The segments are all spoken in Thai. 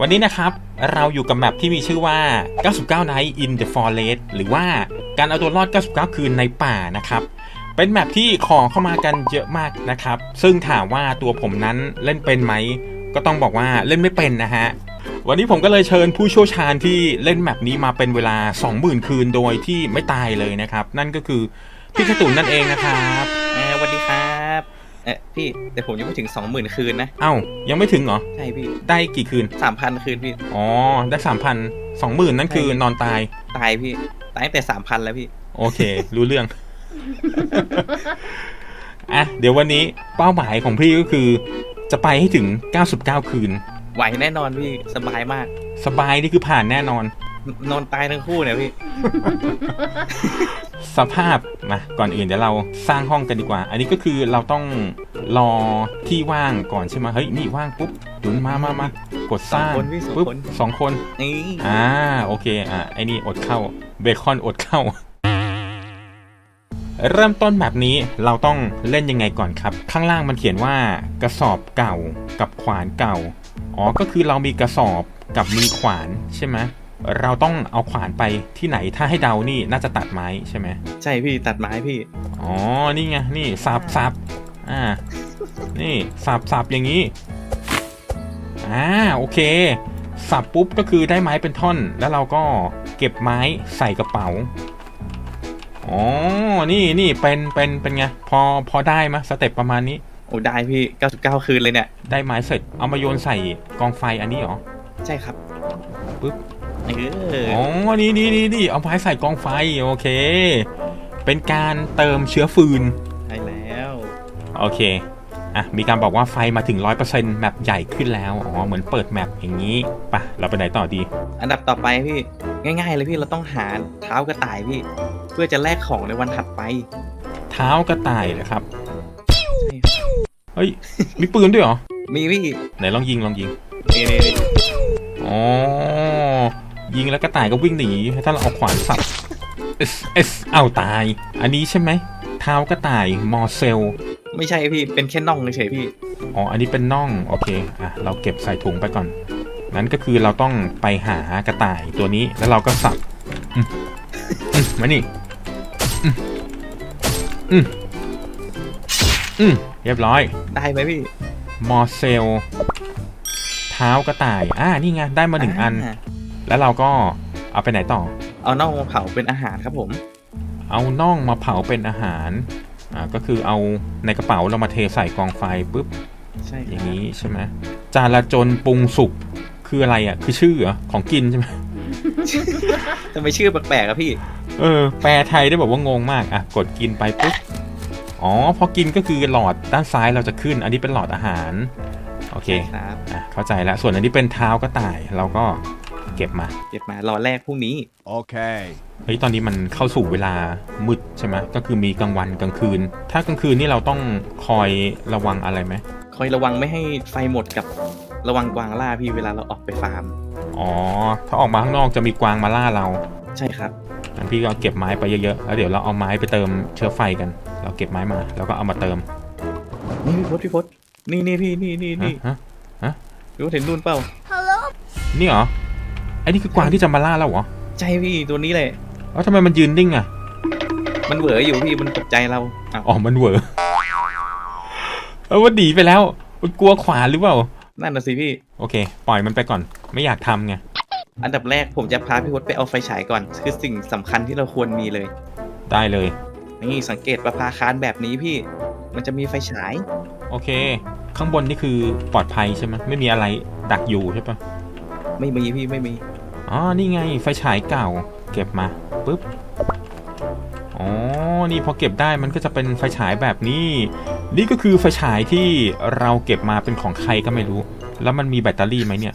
วันนี้นะครับเราอยู่กับแมปที่มีชื่อว่า 99 Night in the Forest หรือว่าการเอาตัวรอด 99 คืนในป่านะครับ เป็นแมปที่ขอเข้ามากันเยอะมากนะครับ ซึ่งถามว่าตัวผมนั้นเล่นเป็นไหม ก็ต้องบอกว่าเล่นไม่เป็นนะฮะ วันนี้ผมก็เลยเชิญผู้เชี่ยวชาญที่เล่นแมปนี้มาเป็นเวลา 20,000 คืนโดยที่ไม่ตายเลยนะครับ นั่นก็คือพี่กระตุนนั่นเองนะครับ ออพี่แต่ผมยังไม่ถึงสองหมื่นคืนนะเอ้ายังไม่ถึงเหรอ ใช่พี่ได้กี่คืนสามพันคืนพี่ อ๋อได้สามพันสองหมื่นนั่นคือนอนตายตายพี่ตายตั้งแต่สามพันแล้วพี่ โอเค รู้เรื่องอะเดี๋ยววันนี้เป้าหมายของพี่ก็คือ จะไปให้ถึง 99 คืน ไหวแน่นอนพี่สบายมาก สบายนี่คือผ่านแน่นอนนนอนตายทั้งคู่เนี่ยพี่ สภาพมาก่อนอื่นเดี๋ยวเราสร้างห้องกันดีกว่า อันนี้ก็คือเราต้องรอที่ว่างก่อนใช่ไหมเฮ้ยนี่ว่างปุ๊บดุนมามามากดสร้างสองคนพี่สองปุ๊บคน สองคนนี่อ่าโอเคอะไอ้นี่อดเข้าเบคอนอดเข้า เริ่มต้นแบบนี้เราต้องเล่นยังไงก่อนครับ ข้างล่างมันเขียนว่ากระสอบเก่ากับขวานเก่า อ๋อก็คือเรามีกระสอบกับมีขวานใช่ไหม เราต้องเอาขวานไปที่ไหนถ้าให้เดานี่น่าจะตัดไม้ใช่ไหมใช่พี่ตัดไม้พี่ อ๋อ นี่ไง นี่สับสับอ่า นี่สับสับอย่างนี้ อ่า โอเค สับปุ๊บก็คือได้ไม้เป็นท่อน แล้วเราก็เก็บไม้ใส่กระเป๋า อ๋อ นี่นี่เป็นเป็นเป็นไง พอพอได้มะสเต็ปประมาณนี้ โอ้ได้พี่เก้าสิบเก้าคืนเลยเนี่ย ได้ไม้เสร็จ เอามาโยนใส่กองไฟอันนี้เหรอ ใช่ครับ ปึ๊บ เอออ๋อนี่นี่นี่นี่เอาไม้ใส่กองไฟโอเค เป็นการเติมเชื้อฟืนใช่แล้ว โอเคอะมีการบอกว่าไฟมาถึง 100%แมปใหญ่ขึ้นแล้วอ๋อเหมือนเปิดแมปอย่างนี้ปะเราไปไหนต่อดี อันดับต่อไปพี่ง่าย ๆ เลยพี่เราต้องหาเท้ากระต่ายพี่ เพื่อจะแลกของในวันถัดไป เท้ากระต่ายเหรอครับใช่ครับเฮ้ยมีปืนด้วยเหรอมีพี่ไหนลองยิงลองยิงนี่นี่นี่อ๋อ ยิงแล้วกระต่ายก็วิ่งหนีถ้าเราเอาขวานสับเอสเอสเอาตาย อันนี้ใช่ไหมเท้ากระต่ายมอเซลไม่ใช่พี่เป็นแค่น่องเฉยๆพี่อ๋ออันนี้เป็นน่องโอเคอะเราเก็บใส่ถุงไปก่อน นั้นก็คือเราต้องไปหากระต่ายตัวนี้แล้วเราก็สับอืมอืมมานี่อืมอืมอืมเรียบร้อย ได้ไหมพี่ มอเซล เท้ากระต่าย อ่า นี่ไง ได้มาหนึ่งอันา แล้วเราก็เอาไปไหนต่อ เอาน่องมาเผาเป็นอาหารครับผม เอาน่องมาเผาเป็นอาหารอ่าก็คือเอาในกระเป๋าเรามาเทใส่กองไฟปุ๊บใช่อย่างนี้ใช่ไหมจาระจนปรุงสุกคืออะไรอะ คือชื่อเหรอของกินใช่ไหมทำไมชื่อแปลกๆอะพี่ เออ แปลไทยได้บอกว่างงมากอะกดกินไปปุ๊บอ๋อพอกินก็คือหลอดด้านซ้ายเราจะขึ้น อันนี้เป็นหลอดอาหาร โอเคครับอะเข้าใจแล้วส่วนอันนี้เป็นเท้ากระต่ายเราก็ เก็บมา เก็บมารอแรกพรุ่งนี้ Okay. เฮ้ยตอนนี้มันเข้าสู่เวลามืดใช่ไหมก็คือมีกลางวันกลางคืน ถ้ากลางคืนนี่เราต้องคอยระวังอะไรไหมคอยระวังไม่ให้ไฟหมดกับระวังกวางล่าพี่เวลาเราออกไปฟาร์ม อ๋อ ถ้าออกมาข้างนอกจะมีกวางมาล่าเรา ใช่ครับงั้นพี่ก็เก็บไม้ไปเยอะๆ แล้วเดี๋ยวเราเอาไม้ไปเติมเชื้อไฟกัน เราเก็บไม้มาแล้วก็เอามาเติม นี่พี่พศพี่พศนี่นี่พี่นี่นี่นี่ฮะฮะพี่พศเห็นนู่นเปล่า นี่เหรอ ไอ้นี่คือกวางที่จะมาล่าเราเหรอใช่พี่ตัวนี้เลยเอ้าทำไมมันยืนนิ่งอะ มันเหวออยู่พี่มันตกใจเราอ้าวอ๋อมันเหวอเออมันหนีไปแล้วมันกลัวขวานหรือเปล่า นั่นน่ะสิพี่ โอเค ปล่อยมันไปก่อน ไม่อยากทำไง อันดับแรกผมจะพาพี่พศไปเอาไฟฉายก่อน คือสิ่งสำคัญที่เราควรมีเลย ได้เลย นี่สังเกตประภาคารแบบนี้พี่ มันจะมีไฟฉาย โอเค ข้างบนนี่คือปลอดภัยใช่ไหมไม่มีอะไรดักอยู่ใช่ปะ ไม่มีพี่ไม่มี อ๋อ นี่ไงไฟฉายเก่า เก็บมาปุ๊บ อ๋อ นี่พอเก็บได้มันก็จะเป็นไฟฉายแบบนี้ นี่ก็คือไฟฉายที่เราเก็บมาเป็นของใครก็ไม่รู้ แล้วมันมีแบตเตอรี่ไหมเนี่ย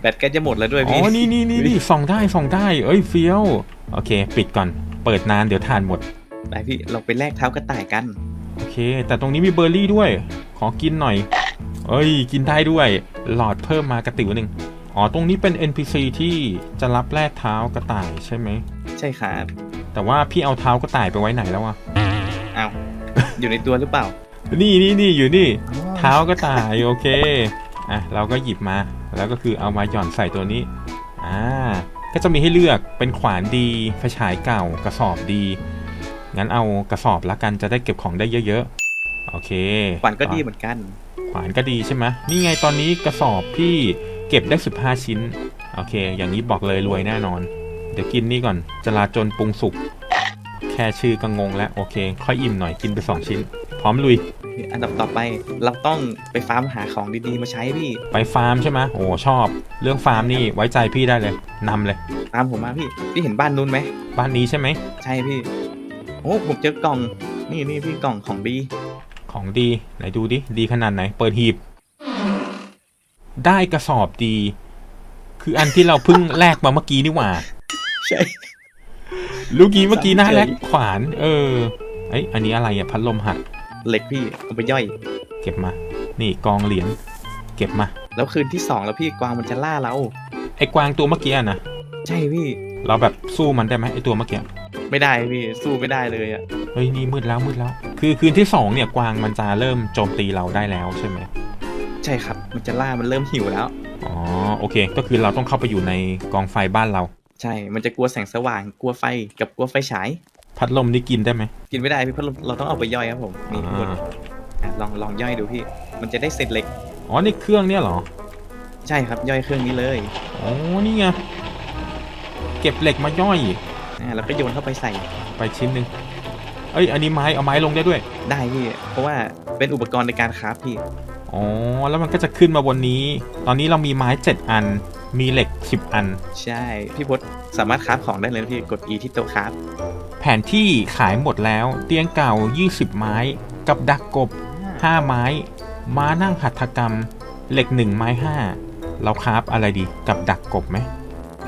แบตใก็จะหมดแล้วด้วยอ๋พี่อ นี่นี่นี่นี่ส่องได้ส่องได้ เอ้ยเฟี้ยว โอเค ปิดก่อน เปิดนานเดี๋ยวทานหมด ไปพี่เราไปแลกเท้ากระต่ายกัน โอเค แต่ตรงนี้มีเบอร์รี่ด้วย ขอกินหน่อย เอ้ย กินได้ด้วย หลอดเพิ่มมากระติวหนึ่งอ๋อ ตรงนี้เป็น NPC ที่จะรับแลกเท้ากระต่ายใช่ไหม ใช่ครับ แต่ว่าพี่เอาเท้ากระต่ายไปไว้ไหนแล้วอะอ้าวอยู่ในตัวหรือเปล่า นี่นี่นี่อยู่นี่ เท้ากระต่ายโอเค อะเราก็หยิบมา แล้วก็คือเอามาหย่อนใส่ตัวนี้ อ่า ก็จะมีให้เลือกเป็นขวานดีไฟฉายเก่ากระสอบดี งั้นเอากระสอบละกันจะได้เก็บของได้เยอะๆ โอเค ขวัญก็ดีเหมือนกัน ขวานก็ดีใช่ไหมนี่ไงตอนนี้กระสอบพี่เก็บได้ 15 ชิ้น โอเค อย่างนี้บอกเลยรวยแน่นอน เดี๋ยวกินนี่ก่อน จลาจนปรุงสุก แค่ชื่อก็งงแล้ว โอเค ค่อยอิ่มหน่อยกินไป 2 ชิ้น พร้อมลุย อันดับต่อไปเราต้องไปฟาร์มหาของดีๆมาใช้พี่ ไปฟาร์มใช่ไหมโอ้ชอบ เรื่องฟาร์มนี่ไว้ใจพี่ได้เลยนำเลย ตามผมมาพี่ พี่เห็นบ้านนู้นไหม บ้านนี้ใช่ไหม ใช่พี่ โอ้ผมเจอกล่อง นี่นี่พี่กล่องของดี ของดี ไหนดูดิ ดีขนาดไหน เปิดหีบ ได้กระสอบดี คืออันที่เราเพิ่งแลกมาเมื่อกี้นี่หว่า ใช่ลูกกี้เมื่อกี้หน้าจำเฉยแลกขวาน เออเอ้ยอันนี้อะไรอะพัดลมหักเหล็กพี่เอาไปย่อย เก็บมา นี่กองเหรียญเก็บมา แล้วคืนที่สองแล้วพี่กวางมันจะล่าเราไอ้กวางตัวเมื่อกี้อะนะใช่พี่ เราแบบสู้มันได้ไหมไอ้ตัวเมื่อกี้ ไม่ได้พี่สู้ไม่ได้เลยอะเฮ้ยนี่มืดแล้วมืดแล้ว คือคืนที่สองเนี่ยกวางมันจะเริ่มโจมตีเราได้แล้วใช่ไหมใช่ครับ มันจะล่ามันเริ่มหิวแล้วอ๋อโอเค ก็คือเราต้องเข้าไปอยู่ในกองไฟบ้านเรา ใช่ มันจะกลัวแสงสว่างกลัวไฟกับกลัวไฟฉาย พัดลมนี่กินได้ไหมกินไม่ได้พี่เพราะเราเราต้องเอาไปย่อยครับผมนี่อ่าอะลองลองย่อยดูพี่ มันจะได้เศษเหล็ก อ๋อนี่เครื่องเนี่ยเหรอใช่ครับย่อยเครื่องนี้เลย อ๋อนี่ไงเก็บเหล็กมาย่อย อ่าแล้วก็โยนเข้าไปใส่ไปชิ้นหนึ่งเอ้ยอันนี้ไม้เอาไม้ลงได้ด้วยได้พี่เพราะว่าเป็นอุปกรณ์ในการคราฟพี่อ๋อแล้วมันก็จะขึ้นมาบนนี้ ตอนนี้เรามีไม้ 7 อัน มีเหล็ก 10 อัน ใช่พี่พศสามารถคราฟของได้เลยนะพี่กด E ที่โต๊ะคราฟแผนที่ขายหมดแล้ว เตียงเก่า 20 ไม้ กับดักกบ 5 ไม้ ม้านั่งหัตถกรรม เหล็ก 1 ไม้ 5 เราคราฟอะไรดี กับดักกบไหม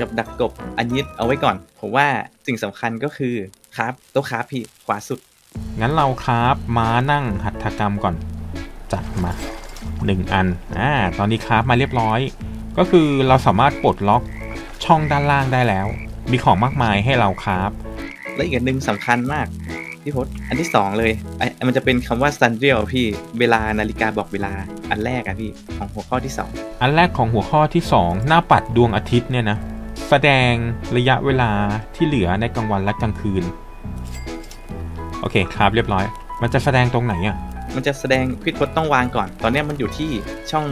กับดักกบอันนี้เอาไว้ก่อน ผมว่าสิ่งสำคัญก็คือคราฟโต๊ะคราฟพี่ขวาสุด งั้นเราคราฟม้านั่งหัตถกรรมก่อน จัดมา1อันอ่าตอนนี้คราฟมาเรียบร้อย ก็คือเราสามารถปลดล็อกช่องด้านล่างได้แล้ว มีของมากมายให้เราคราฟและอีกอันหนึ่งสำคัญมากพี่พศอันที่สองเลยไอ้มันจะเป็นคำว่า sun dial พี่เวลานาฬิกาบอกเวลาอันแรกอะพี่ของหัวข้อที่สองอันแรกของหัวข้อที่ 2 หน้าปัดดวงอาทิตย์เนี่ยนะ แสดงระยะเวลาที่เหลือในกลางวันและกลางคืน โอเคครับเรียบร้อย มันจะแสดงตรงไหนอะ มันจะแสดงพี่พศต้องวางก่อน ตอนเนี้ยมันอยู่ที่ช่อง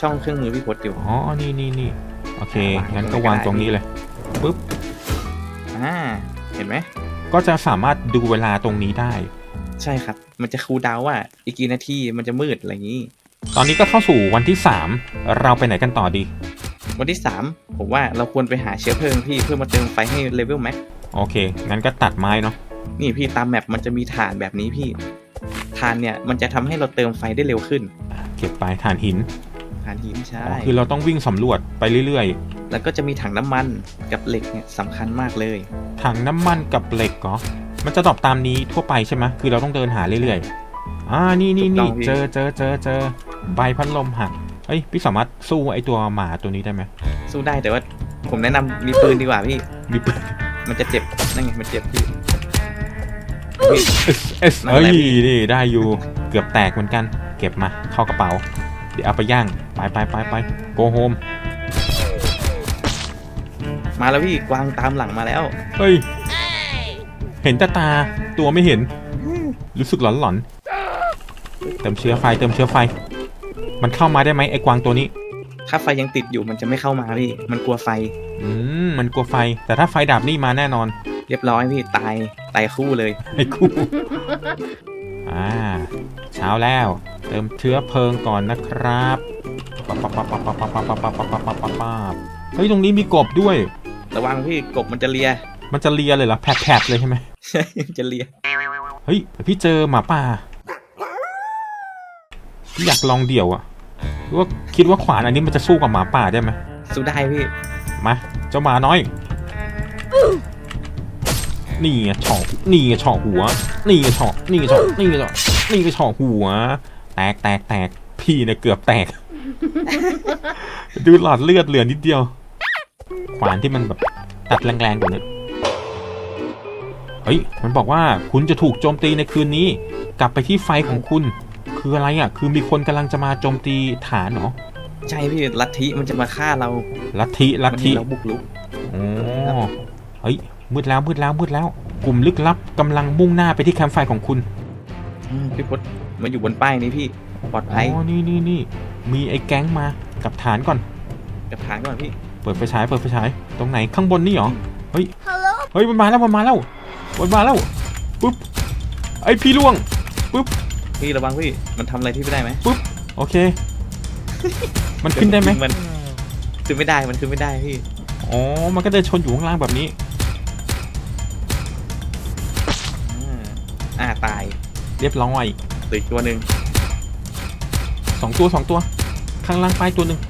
ช่องเครื่องมือพี่พศอยู่ อ๋อ นี่นี่นี่โอเควางงั้นก็ตรงนี้ก็วางได้ตรงนี้เลยปุ๊บ อ่า เห็นไหม ก็จะสามารถดูเวลาตรงนี้ได้ ใช่ครับ มันจะคูลดาวน์ว่าอีกกี่นาทีมันจะมืดอะไรอย่างนี้ ตอนนี้ก็เข้าสู่วันที่ 3 เราไปไหนกันต่อดี วันที่ 3 ผมว่าเราควรไปหาเชื้อเพลิงพี่เพื่อมาเติมไฟให้เลเวลแม็กโอเค งั้นก็ตัดไม้เนาะนี่พี่ตามแมปมันจะมีฐานแบบนี้พี่ฐานเนี่ยมันจะทำให้เราเติมไฟได้เร็วขึ้น เก็บไปถ่านหินฐานหินใช่อ๋อคือเราต้องวิ่งสำรวจไปเรื่อยแล้วก็จะมีถังน้ำมันกับเหล็กเนี่ยสำคัญมากเลยๆถังน้ำมันกับเหล็กเหรอมันจะตอบตามนี้ทั่วไปใช่ไหมคือเราต้องเดินหาเรื่อยๆอ่านี่นี่ถูกต้นี่องพี่เจอเจอเจอเจอใบพัดลมหัก เฮ้ยพี่สามารถสู้ไอตัวหมาตัวนี้ได้ไหมสู้ได้แต่ว่าผมแนะนำมีปืนดีกว่าพี่ มีปืนมันจะเจ็บ นั่นไง มันเจ็บพี่เอสนั่นเอ้แหยละพี่ นี่ได้อยู่ เกือบแตกเหมือนกัน เก็บมาเข้ากระเป๋า เดี๋ยวเอาไปย่าง ไปไปไปไปโกโฮมมาแล้วพี่ กวางตามหลังมาแล้ว เฮ้ย เห็นแต่ตาตัวไม่เห็น รู้สึกหลอนหลอนๆเติมเชื้อไฟเติมเชื้อไฟ มันเข้ามาได้ไหมไอ้กวางตัวนี้ ถ้าไฟยังติดอยู่มันจะไม่เข้ามาพี่ มันกลัวไฟ อืมมันกลัวไฟ แต่ถ้าไฟดับนี่มาแน่นอน เรียบร้อยพี่ตายตายคู่เลย ไอ้คู่ อ่า เช้าแล้ว เติมเชื้อเพลิงก่อนนะครับปั๊บปั๊บปั๊บปั๊บปั๊บปั๊บปั๊บปั๊บปั๊บปั๊บปั๊บปั๊บเฮ้ยตรงนี้มีกบด้วย ระวังพี่กบมันจะเลีย มันจะเลียเลยเหรอแผลบๆเลยใช่ไหม ใช่จะเลีย เฮ้ยพี่เจอหมาป่าพี่อยากลองเดี่ยวอะหรือ ว่าคิดว่าขวานอันนี้มันจะสู้กับหมาป่าได้ไหมสู้ได้พี่ มาเจ้าหมาน้อย นี่ไงเฉาะนี่ไงเฉาะหัว นี่ไงเฉาะนี่ไงเฉาะนี่ไงเฉาะนี่ไงเฉาะหัว แตกแตกแตกพี่เนี่ยเกือบแตก ดูหลอดเลือดเหลือนิดเดียว ขวานที่มันแบบตัดแรงๆกว่านี้เฮ้ย มันบอกว่าคุณจะถูกโจมตีในคืนนี้ กลับไปที่ไฟของคุณ คืออะไรอะ คือมีคนกำลังจะมาโจมตีฐานเหรอ ใช่พี่ลัทธิมันจะมาฆ่าเราลัทธิลัทมันธิเห็นเราบุกรุกโอ้เฮ้ยมืดแล้วมืดแล้วมืดแล้ว กลุ่มลึกลับกำลังมุ่งหน้าไปที่แคมป์ไฟของคุณอืมพี่พศมาอยู่บนป้ายนี้พี่ปลอดอ๋ภัยอนี่นี่นี่มีไอ้แก๊งมากับฐานก่อน กับฐานก่อนพี่ เปิดไฟฉายเปิดไฟฉายตรงไหนข้างบนนี่เหรอ เฮ้ย เฮ้ยมันมาแล้วมันมาแล้วมันมาแล้วปุ๊บไอพี่ล่วง พี่ระวังพี่ มันทำอะไรพี่ไม่ได้ไหมโอเค มันขึ้นได้ไหมมันขึ้นไม่ได้มันขึ้นไม่ได้พี่อ๋อมันก็เดินชนอยู่ข้างล่างแบบนี้อ่าอ่าตายเรียบร้อยเหลืออีกตัวหนึ่งสองตัวสองตัว ข้างล่างป้ายตัวหนึ่ง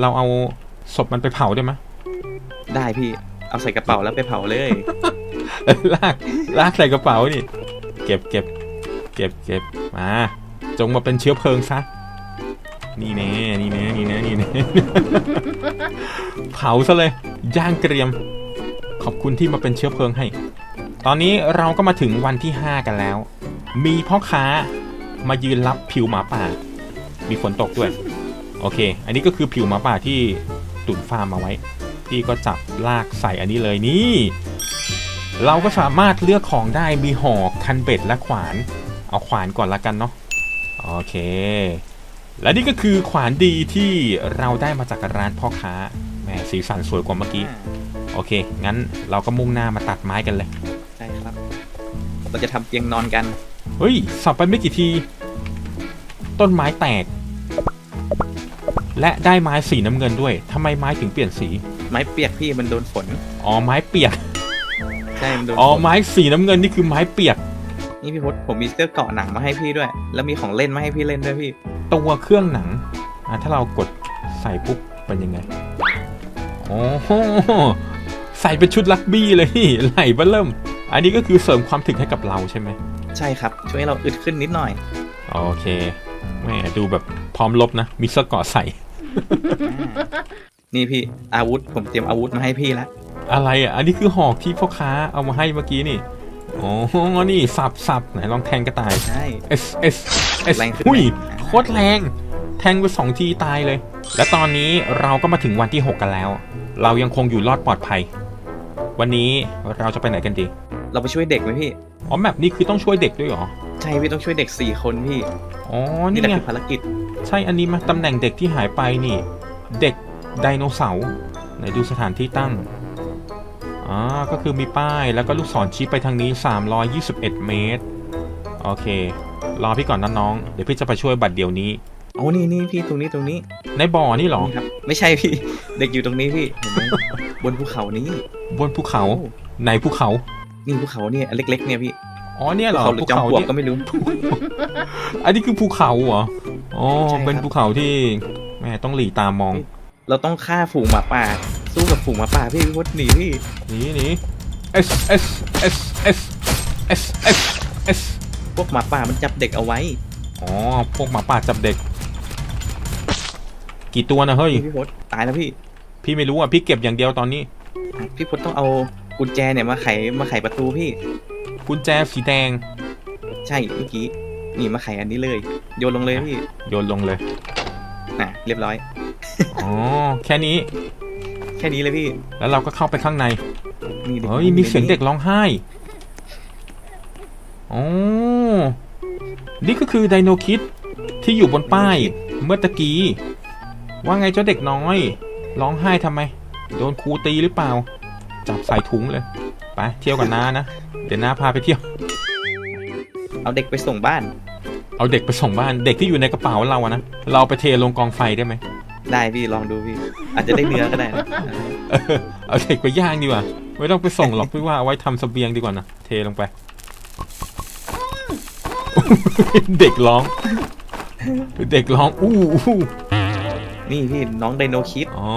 เราเอาศพมันไปเผาได้ไหมได้พี่ เอาใส่กระเป๋าแล้วไปเผาเลยเออ ลากลากใส่กระเป๋านี่ เก็บเก็บเก็บเก็บมา จงมาเป็นเชื้อเพลิงซะนี่แน่นี่แน่นี่แน่นี่แน่เผาซะเลยย่างเกรียม ขอบคุณที่มาเป็นเชื้อเพลิงให้ ตอนนี้เราก็มาถึงวันที่ 5 กันแล้ว มีพ่อค้ามายืนรับผิวหมาป่า มีฝนตกด้วย โอเค อันนี้ก็คือผิวหมาป่าที่ตุ่นฟาร์มมาไว้ พี่ก็จับลากใส่อันนี้เลยนี่ เราก็สามารถเลือกของได้มีหอกคันเบ็ดและขวาน เอาขวานก่อนละกันเนาะโอเค และนี่ก็คือขวานดีที่เราได้มาจากร้านพ่อค้าแหมสีสันสวยกว่าเมื่อกี้อ่าโอเค งั้นเราก็มุ่งหน้ามาตัดไม้กันเลย ใช่ครับ เราจะทำเตียงนอนกัน เฮ้ย สับไปไม่กี่ที ต้นไม้แตก และได้ไม้สีน้ำเงินด้วยทำไมไม้ถึงเปลี่ยนสี ไม้เปียกพี่มันโดนฝน อ๋อไม้เปียก ใช่มันโดนอ๋อฝนไม้สีน้ำเงินนี่คือไม้เปียก นี่พี่พศผมมีเสื้อเกราะหนังมาให้พี่ด้วย แล้วมีของเล่นมาให้พี่เล่นด้วยพี่ ตัวเครื่องหนังอะถ้าเรากดใส่ปุ๊บเป็นยังไงโอ้โหใส่เป็นชุดลักบี้เลยนี่ไหลเบ้อเริ่ม อันนี้ก็คือเสริมความถึกให้กับเราใช่ไหมใช่ครับ ช่วยให้เราอึดขึ้นนิดหน่อย โอเคแม่ดูแบบพร้อมลบนะ มีเสื้อเกราะใส่อ่า นี่พี่อาวุธ ผมเตรียมอาวุธมาให้พี่แล้วอะไรอะ อันนี้คือหอกที่พ่อค้าเอามาให้เมื่อกี้นี่โอ้โหนี่สับสับไหนลองแทงกระต่ายใช่ S S S แรงขึ้นหุ้ยไหมโคตรแรง แทงไปสองทีตายเลย และตอนนี้เราก็มาถึงวันที่ 6 กันแล้ว เรายังคงอยู่รอดปลอดภัย วันนี้เราจะไปไหนกันดี เราไปช่วยเด็กไหมพี่อ๋อแมปนี้คือต้องช่วยเด็กด้วยเหรอใช่พี่ต้องช่วยเด็กสี่คนพี่อ๋อนี่นี่แหละไงคือภารกิจ ใช่อันนี้มาตำแหน่งเด็กที่หายไปนี่ เด็ก ไดโนเสาร์ไหนดูสถานที่ตั้งอ๋อก็คือมีป้ายแล้วก็ลูกศรชี้ไปทางนี้ 321 เมตร โอเค รอพี่ก่อนนะน้อง เดี๋ยวพี่จะไปช่วยบัตรเดี๋ยวนี้โอ้นี่นี่พี่ตรงนี้ตรงนี้ในบ่อนี่เหรอ นี่ครับ ไม่ใช่พี่ เด็กอยู่ตรงนี้พี่เห็นไหมบนภูเขานี้บนภูเขาในภูเขา นี่ภูเขาเนี่ยอันเล็ก ๆ เนี่ยพี่อ๋อเนี่ยเหรอเขาหรือจอมปลวกก็ไม่รู้ อันนี้คือภูเขาเหรออ๋อใช่ครับ เป็นภูเขาที่แม่ต้องหลีตามอง เราต้องฆ่าฝูงหมาป่า สู้กับฝูงหมาป่าพี่พี่พศหนีพี่หนีหนี S S S S S S S พวกหมาป่ามันจับเด็กเอาไว้อ๋อพวกหมาป่าจับเด็ก กี่ตัวนะเฮ้ยนี่พี่พศตายแล้วพี่พี่ไม่รู้อะพี่เก็บอย่างเดียวตอนนี้ อะพี่พศต้องเอากุญแจเนี่ยมาไขมาไขประตูพี่ กุญแจสีแดงใช่เมื่อกี้นี่มาไขอันนี้เลย โยนลงเลยพี่โยนลงเลย น่ะเรียบร้อย อ๋อแค่นี้ แค่นี้เลยพี่ แล้วเราก็เข้าไปข้างในนี่ด็กเฮ้ยมีเสียงเด็กร้องไห้อ๋อนี่ก็คือไดโนคิดที่อยู่บนป้ายเมื่อตะกี้ ว่าไงเจ้าเด็กน้อย ร้องไห้ทำไม โดนครูตีหรือเปล่า จับใส่ถุงเลย ไปเที่ยวกับน้านะ เดี๋ยวน้าพาไปเที่ยว เอาเด็กไปส่งบ้าน เอาเด็กไปส่งบ้านเด็กที่อยู่ในกระเป๋าเราอะนะเราไปเทลงกองไฟได้ไหมได้พี่ลองดูพี่ อาจจะได้เนื้อก็ได้นะเออเอาเด็กไปย่างดีกว่าไม่ต้องไปส่งหรอกพี่ว่าเอาไว้ทำเสบียงดีกว่านะเทลงไป เด็กร้อง เด็กร้องอู้อู้นี่พี่น้องไดโนคิดอ๋อ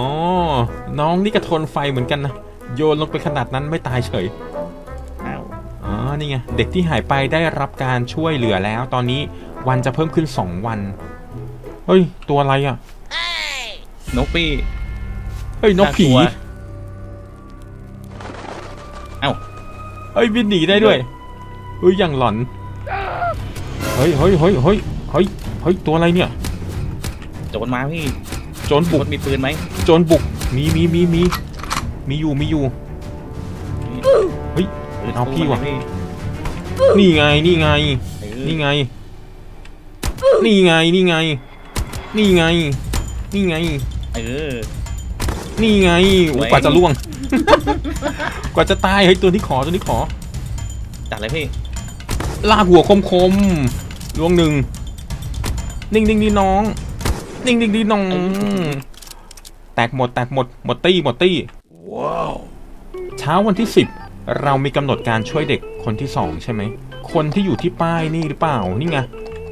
น้องนี่ก็ทนไฟเหมือนกันนะโยนลงไปขนาดนั้นไม่ตายเฉย อ้าวอ๋อนี่ไงเด็กที่หายไปได้รับการช่วยเหลือแล้ว ตอนนี้ วันจะเพิ่มขึ้น 2 วัน เฮ้ย ตัวอะไรอะ นกพี่เฮ้ย นกผีน่ากลัวเอ้า เฮ้ย บินหนีได้ด้วย เฮ้ย อย่างหลอน เฮ้ย เฮ้ย เฮ้ย เฮ้ย เฮ้ย เฮ้ย ตัวอะไรเนี่ย โจรมาพี่โจรพี่บุพกศมีปืนไหมโจรบุก มีมีมีมี มีอยู่ มีอยู่ เฮ้ย เอาพี่ว่ะ นี่ไง นี่ไง นี่ไง นี่ไงนี่ไง นี่ไง นี่ไง เออ นี่ไงโอ้ไว้กว่าจะล่วง กว่าจะตายเฮ้ยตัวนี้ขอตัวนี้ขอจัดเลยพี่ลากหัวคมคมๆล่วงหนึ่งนิ่งนิ่งดีน้อง นิ่งนิ่งดีน้อง แตกหมดแตกหมดหมดตี้หมดตี้ว้าวเช้าวันที่สิบเรามีกำหนดการช่วยเด็กคนที่สองใช่ไหม คนที่อยู่ที่ป้ายนี่หรือเปล่านี่ไง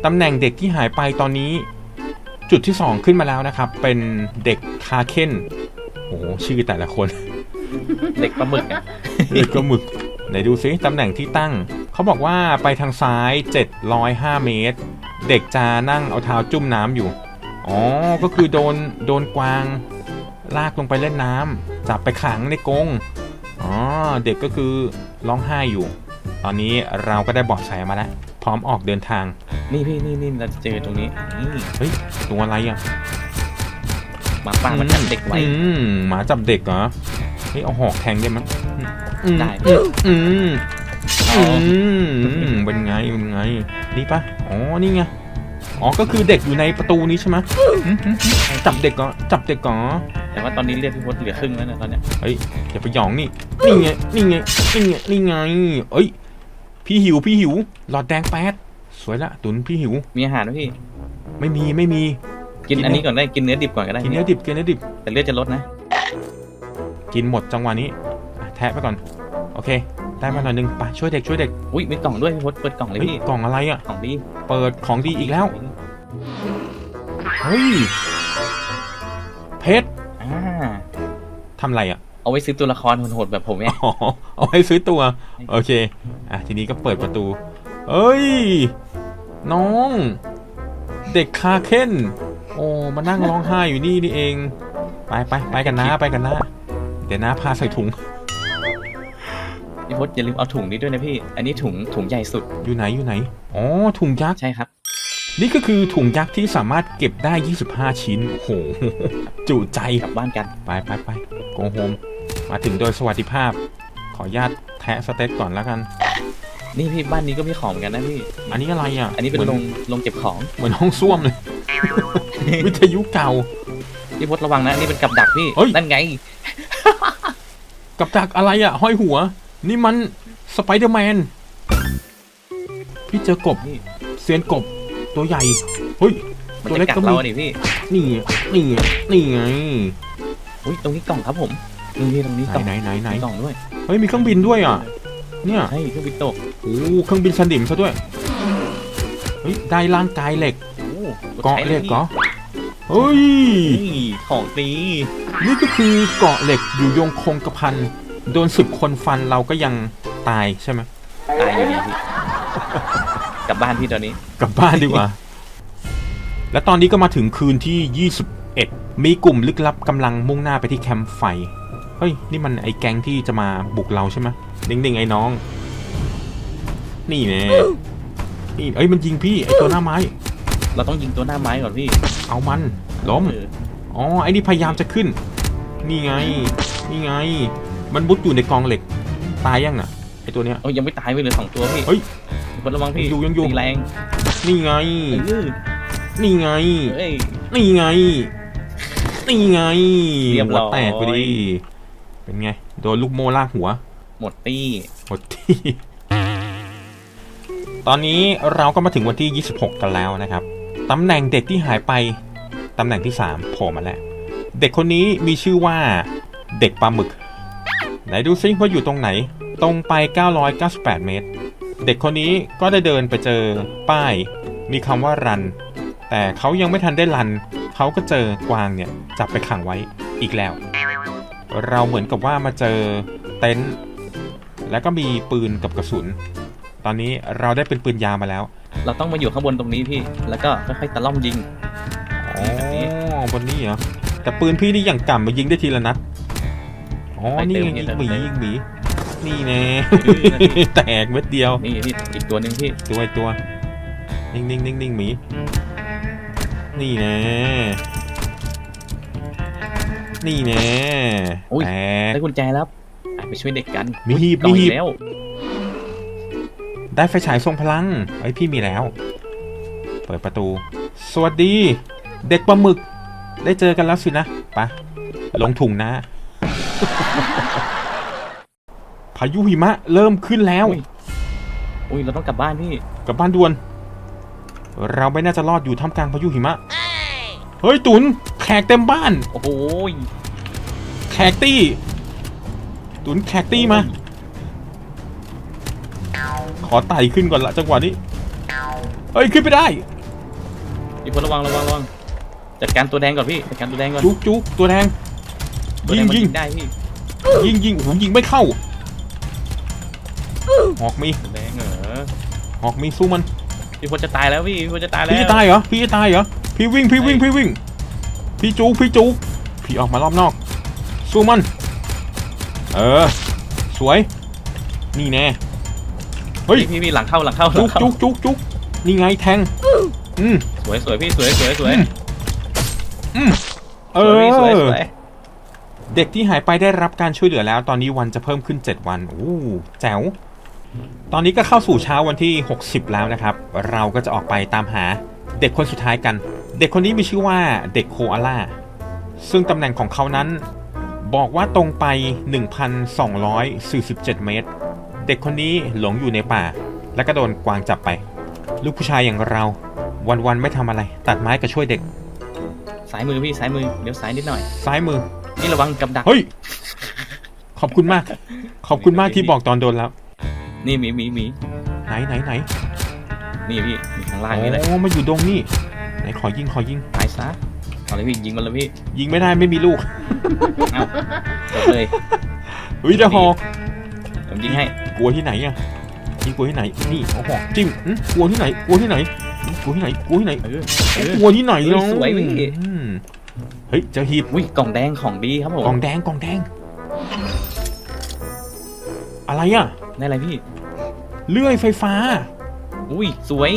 ตำแหน่งเด็กที่หายไปตอนนี้จุดที่สองขึ้นมาแล้วนะครับ เป็นเด็กคาเคนโอ้โหชื่อแต่ละคน เด็กปลาหมึกอะเด็กก็หมึกไหนดูซิตำแหน่งที่ตั้ง เขาบอกว่าไปทางซ้าย 705 เมตร เด็กจะนั่งเอาเท้าจุ่มน้ำอยู่ อ๋อ ก็คือโดนโดนกวาง ลากลงไปเล่นน้ำจับไปขังในกรงอ๋อ เด็กก็คือร้องไห้อยู่ ตอนนี้เราก็ได้เบาะแสมาแล้ว พร้อมออกเดินทาง นี่พี่นี่นี่เราจะเจอตรงนี้นี่เฮ้ยตัวอะไรอะหมาป่ามันจับเด็กไว้ อืมหมาจับเด็กเหรอเฮ้ยเอาหอกแทงได้มั้ยอืมได้อืมอืมอืมเป็นไงเป็นไงนี่ปะอ๋อนี่ไงอ๋อก็คือเด็กอยู่ในประตูนี้ใช่ไหมอืมอืมอืมจับเด็กก่อนจับเด็กก่อนแต่ว่าตอนนี้เลือดพี่พศเหลือครึ่งแล้วนะตอนเนี้ยเฮ้ยอย่าไปหยองนี่นี่ไงนี่ไงนี่ไงนี่ไงเอ้ยพี่หิวพี่หิวหลอดแดงแป๊ดส วยละตุนพี่หิว มีอาหารไหมพี่ ไม่มีไม่มี กินกิน อันนี้ก่อนได้กินเนื้อดิบก่อนก็ได้กินเนื้อดิบกินเนื้อดิบ แต่เลือดจะลดนะกินหมดจังหวะนี้อะแทะไปก่อน โอเค ได้มาหน่อยหนึงไปช่วยเด็กช่วยเด็กอุ้ยมีกล่องด้วยพี่พศเปิดกล่องเลยเฮ้ยพี่กล่องอะไรอะ กล่องดีเปิดของดีอีกแล้ว เฮ้ย เพชรอ่าทำอะไรอะ เอาไว้ซื้อตัวละครโหดๆแบบผมไงอ๋อเอาให้ซื้อตัว โอเค อะ ทีนี้ก็เปิดประตู เอ้ย น้อง เด็กคาเค้นโอ้มานั่งร้องไห้อยู่นี่นี่เอง ไปไปไปกันนะไปกันนะ เดี๋ยวนะพาใส่ถุง พี่พศอย่าลืมเอาถุงนี้ด้วยนะพี่ อันนี้ถุงถุงใหญ่สุด อยู่ไหนอยู่ไหน อ๋อถุงยักษ์ ใช่ครับ นี่ก็คือถุงยักษ์ที่สามารถเก็บได้ 25 ชิ้น โอ้โห จุใจกลับบ้านกัน ไปไปไปโกโฮม มาถึงโดยสวัสดิภาพ ขออนุญาตแทะสเต็กก่อนแล้วกัน นี่พี่บ้านนี้ก็มีของเหมือนกันนะพี่ อันนี้อะไรอะอันนี้เป็นหมืโรงโรงเก็บของ เหมือนห้องส้วมเลย วิทยุเก่า พี่พศระวังนะอันนี่เป็นกับดักพี่ เฮ้ย นั่นไง กับดักอะไรอะ ห้อยหัว นี่มันสไปเดอร์แมน พี่เจอกบนี่ เซียนกบ ตัวใหญ่ เฮ้ย มันตัวจะเล็กกัดก็มี เราดิพี่ นี่ไงนี่ไงนี่ไง อุ้ยตรงนี้กล่องครับผมนี่พี่ตรงนี้ไหนกล่องไหนไหนไหนมีกล่องด้วย เฮ้ย มีเครื่องบินด้วยอะ เนี่ยใช่เครื่องบินตกโอ้เครื่องบินสนิมซะด้วยเฮ้ยได้ร่างกายเหล็กโอ้เกาะเหล็กเหรอเฮ้ยนี่ของดีนี่ก็คือเกาะเหล็กอยู่ยงคงกระพันโดนสิบคนฟันเราก็ยังตายใช่ไหมตายอยู่เนี่ยพี่กลับบ้านพี่ตอนนี้ กลับบ้านดีกว่า และตอนนี้ก็มาถึงคืนที่ 21 มีกลุ่มลึกลับกำลังมุ่งหน้าไปที่แคมป์ไฟ เฮ้ย นี่มันไอ้แก๊งที่จะมาบุกเราใช่ไหม นิ่งๆไอ้น้อง นี่แน่นี่เอ้ยมันยิงพี่ไอ้ตัวหน้าไม้ เราต้องยิงตัวหน้าไม้ก่อนพี่เอามันล้มเอออ๋อไอ้นี่พยายามจะขึ้น นี่ไง นี่ไง มันมุดอยู่ในกองเหล็ก ตายยังน่ะไอ้ตัวเนี้ยโอ้ยยังไม่ตายไปเลยสองตัวพี่เฮ้ยคนระวังพี่ยังอยู่ยังอยู่ ตีแรงนี่ไง เออนี่ไง เอ้ย นี่ไง นี่ไงเรียบหัร้วอย แตกไปดิ เป็นไง โดนลูกโม่ลากหัว หมดตี้ หมดที่ ตอนนี้เราก็มาถึงวันที่ 26 กันแล้วนะครับ ตำแหน่งเด็กที่หายไป ตำแหน่งที่ 3 โผล่มาแล้ว เด็กคนนี้มีชื่อว่าเด็กปลาหมึก ไหนดูซิว่าอยู่ตรงไหน ตรงไป 998 เมตร เด็กคนนี้ก็ได้เดินไปเจอป้าย มีคำว่ารัน แต่เขายังไม่ทันได้รัน เขาก็เจอกวางเนี่ยจับไปขังไว้อีกแล้ว เราเหมือนกับว่ามาเจอเต็นท์ แล้วก็มีปืนกับกระสุน ตอนนี้เราได้เป็นปืนยาวมาแล้วเราต้องมาอยู่ข้างบนตรงนี้พี่ แล้วก็ค่อยๆตะล่อมยิง อ๋อบนนี้เหรอ แต่ปืนพี่นี่อย่างก่ำมายิงได้ทีละนัด อ๋อ นี่ไงยิงหมียิงหมี นี่แน่ แตกเม็ดเดียว นี่พี่อีกตัวหนึ่งพี่ตัวไอ้ตัว นิ่งนิ่งนิ่งนิ่งหมี นี่แน่ นี่แน่ อุ้ยแตกได้กุญแจแล้วอะ ไปช่วยเด็กกันมีหีบต่อมีหีอีบกแล้ว ได้ไฟฉายทรงพลังไอยพี่มีแล้ว เปิดประตู สวัสดี เด็กปลาหมึก ได้เจอกันแล้วสินะไปะลงถุงนะ พายุหิมะเริ่มขึ้นแล้วอุ้ยอุ้ยเราต้องกลับบ้านพี่ กลับบ้านด่วน เราไม่น่าจะรอดอยู่ท่ามกลางพายุหิมะ เฮ้ยตุนแขกเต็มบ้าน โอ้โหยแขกตี้ ตุนแขกตี้มา ขอไต่ขึ้นก่อนละจังหวะนี้ เฮ้ย ขึ้นไปได้พี่พลระวังระวังระวังจัดการตัวแดงก่อนพี่จัดการตัวแดงก่อนจุกจุกตัวแดง ตัวแดยิงมันยิงได้พี่ยิงยิงโอ้โหยิงไม่เข้า หอกมี ตัวแดงเหรอหอกมีสู้มัน พี่พลจะตายแล้วพี่พี่พลจะตายแล้วพี่จะตายเหรอ พี่จะตายเหรอ พี่วิ่ง พี่วิ่ง พี่วิ่ง พี่จุกพี่จุกพี่ออกมารอบนอก สู้มัน เออ สวย นี่แน่ เฮ้ย พี่พี่พี่หลังเข้าหลังเข้าหลัจุงกเข้าจุกจุกจุกนี่ไงแทง อืมสวยสวยพี่สวยสวยสวยอืมอืมเอสวยพี่สวยอสวยเด็กที่หายไปได้รับการช่วยเหลือแล้ว ตอนนี้วันจะเพิ่มขึ้น 7 วันโอ้แจ๋ว ตอนนี้ก็เข้าสู่เช้าวันที่ 60 แล้วนะครับ เราก็จะออกไปตามหาเด็กคนสุดท้ายกัน เด็กคนนี้มีชื่อว่าเด็กโคอาล่า ซึ่งตำแหน่งของเขานั้น บอกว่าตรงไป 1,247 เมตร เด็กคนนี้หลงอยู่ในป่า และก็โดนกวางจับไป ลูกผู้ชายอย่างเราวันๆไม่ทำอะไร ตัดไม้ก็ช่วยเด็กซ้ายมือพี่ซ้ายมือเดี๋ยวซ้ายนิดหน่อย ซ้ายมือ นี่ระวังกับดัก เฮ้ย ขอบคุณมาก ขอบคุณมากที่บอกตอนโดนแล้ว นี่หมีหมีหมีไหนไหนไหนนี่พี่มีข้างล่างนี่เลยโอ้มาอยู่ดงนี่ ไหนขอยิงขอยิง ตายซะ เอาเลยพี่ยิงมันเลยพี่ยิงไม่ได้ไม่มีลูกเอ้าจบเลยเฮ้ยเดอะฮอผมยิงให้กลัวที่ไหนอะยิงกลัวที่ไหนนี่เอาหอกจิ้มอื้อกลัวที่ไหนกลัวที่ไหนอื้อกลัวที่ไหนกลัวที่ไหนเออเออกลัวที่ไหนเฮ้ยเนาะสวยพี่อืมเฮ้ยเจอหีบอุ้ยกล่องแดงของดีครับผมกล่องแดงกล่องแดง อะไรอะได้อะไรพี่ เลื่อยไฟฟ้า อุ้ยสวย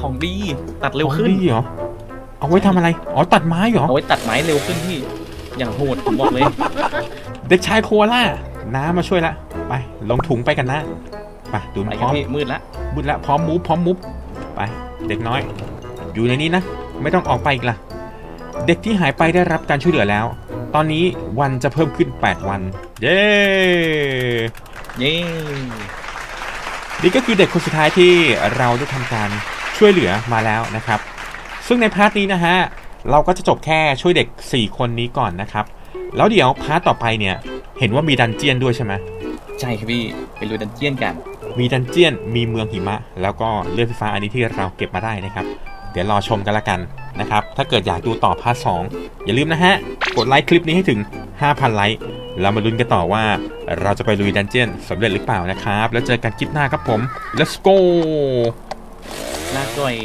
ของดีตัดเร็วขึ้นของดีเหรอ เอาไว้ทำอะไร อ๋อ ตัดไม้เหรอ เอาไว้ตัดไม้เร็วขึ้นพี่ อย่างโหดผมบอกเลย เด็กชายโคอาล่าน้ามาช่วยละ ไป ลงถุงไปกันนะ ไปดูไปพกัร้นอม พี่มืดละ บุดละพร้อมมูฟพร้อมมูฟไป เด็กน้อย อยู่ในนี้นะ ไม่ต้องออกไปอีกละเด็กที่หายไปได้รับการช่วยเหลือแล้ว ตอนนี้วันจะเพิ่มขึ้น 8 วัน เย้เย้นี่ก็คือเด็กคนสุดท้ายที่เราได้ทำการช่วยเหลือมาแล้วนะครับ ซึ่งในพาร์ทนี้นะฮะเราก็จะจบแค่ช่วยเด็ก 4 คนนี้ก่อนนะครับ แล้วเดี๋ยวพาร์ทต่อไปเนี่ยเห็นว่ามีดันเจียนด้วยใช่ไหมใช่ครับพี่ไปลุยดันเจียนกัน มีดันเจียนมีเมืองหิมะ แล้วก็เลื่อยไฟฟ้าอันนี้ที่เราเก็บมาได้นะครับ เดี๋ยวรอชมกันละกันนะครับ ถ้าเกิดอยากดูต่อพาร์ทสองอย่าลืมนะฮะ กดไลค์คลิปนี้ให้ถึง 5,000 ไลค์แล้วมาลุ้นกันต่อว่าเราจะไปลุยดันเจียนสำเร็จหรือเปล่านะครับ แล้วเจอกันคลิปหน้าครับผม let's go น่าจ่อย